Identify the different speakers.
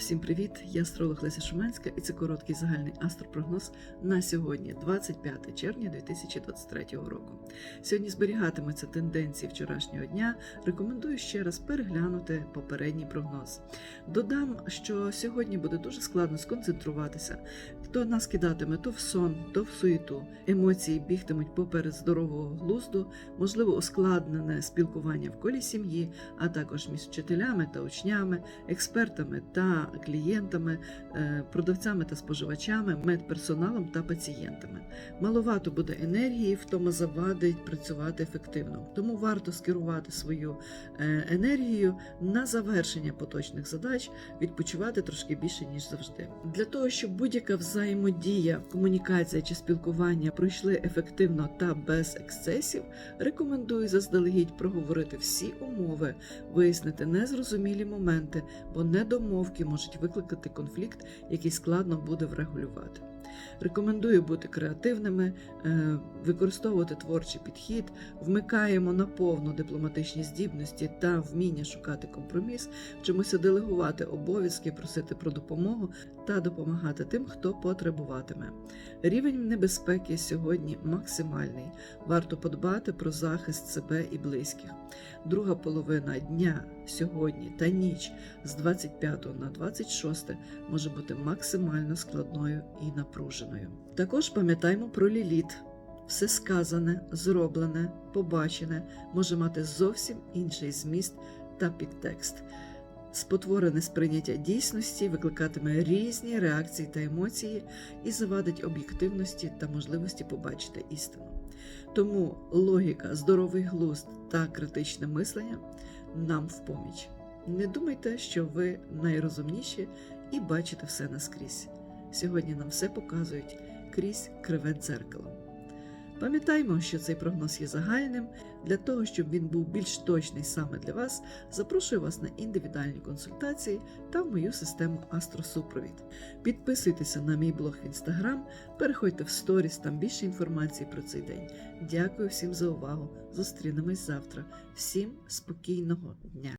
Speaker 1: Всім привіт! Я астролог Леся Шуманська і це короткий загальний астропрогноз на сьогодні, 25 червня 2023 року. Сьогодні зберігатимуться тенденції вчорашнього дня. Рекомендую ще раз переглянути попередній прогноз. Додам, що сьогодні буде дуже складно сконцентруватися. Хто нас кидатиме то в сон, то в суєту. Емоції бігтимуть поперед здорового глузду, можливо, ускладнене спілкування в колі сім'ї, а також між вчителями та учнями, експертами та клієнтами, е, продавцями та споживачами, медперсоналом та пацієнтами. Маловато буде енергії, втома завадить працювати ефективно. Тому варто скерувати свою е, енергію на завершення поточних задач, відпочивати трошки більше ніж завжди. Для того щоб будь-яка взаємодія, комунікація чи спілкування пройшли ефективно та без ексцесів, рекомендую заздалегідь проговорити всі умови, вияснити незрозумілі моменти, бо недомовки можуть викликати конфлікт, який складно буде врегулювати. Рекомендую бути креативними, е, використовувати творчий підхід, вмикаємо на повну дипломатичні здібності та вміння шукати компроміс, вчимося делегувати обов'язки, просити про допомогу та допомагати тим, хто потребуватиме. Рівень небезпеки сьогодні максимальний. Варто подбати про захист себе і близьких. Друга половина дня сьогодні та ніч з 25 на 26 може бути максимально складною і напруженою. Також пам'ятаємо про ліліт. Все сказане, зроблене, побачене може мати зовсім інший зміст та підтекст. Спотворене сприйняття дійсності викликатиме різні реакції та емоції і завадить об'єктивності та можливості побачити істину. Тому логіка, здоровий глузд та критичне мислення нам в поміч. Не думайте, що ви найрозумніші і бачите все наскрізь. Сьогодні нам все показують крізь криве дзеркало. Пам'ятаймо, що цей прогноз є загальним. Для того, щоб він був більш точний саме для вас, запрошую вас на індивідуальні консультації та в мою систему Астросупровід. Підписуйтеся на мій блог в інстаграм, переходьте в сторіс, там більше інформації про цей день. Дякую всім за увагу. Зустрінемось завтра. Всім спокійного дня!